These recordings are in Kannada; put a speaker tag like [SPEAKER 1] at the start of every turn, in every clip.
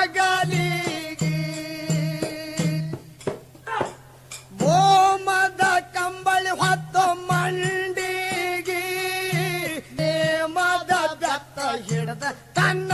[SPEAKER 1] ಮಗಲಿಗೆ ಓಮದ ಕಂಬಳಿ ಹೊತ್ತು ಮಂಡಿಗೆ. ನೇಮದ ಬೆತ್ತ ಹಿಡಿದ ತನ್ನ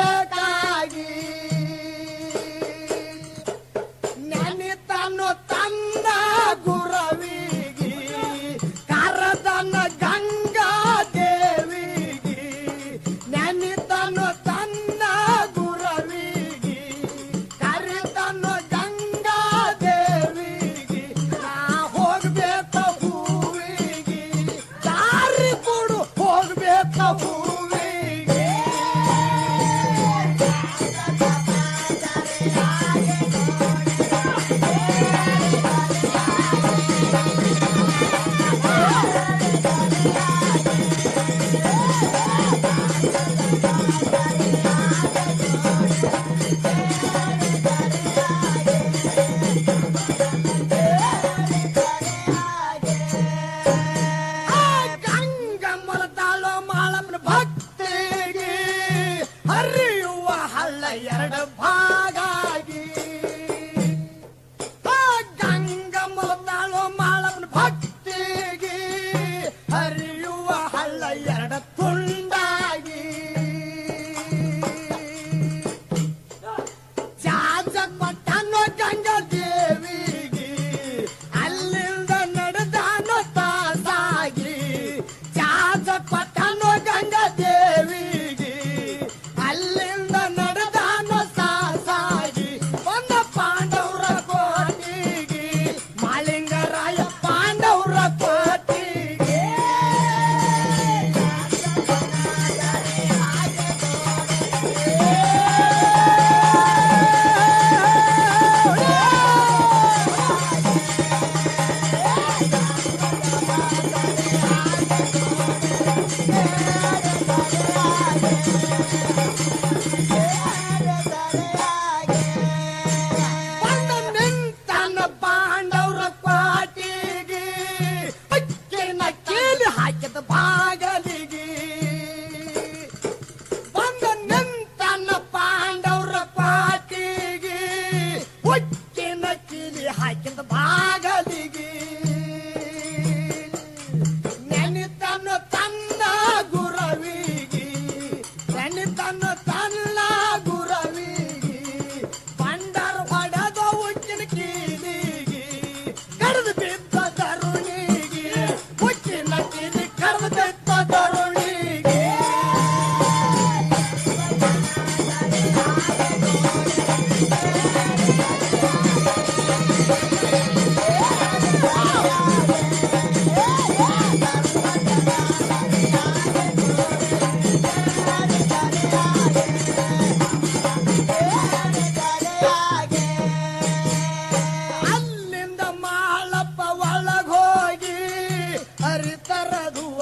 [SPEAKER 1] back. பக்திக்கு அறியுவ ஹல்ல எரடு பா Paga! ಹರಿತರಗುವ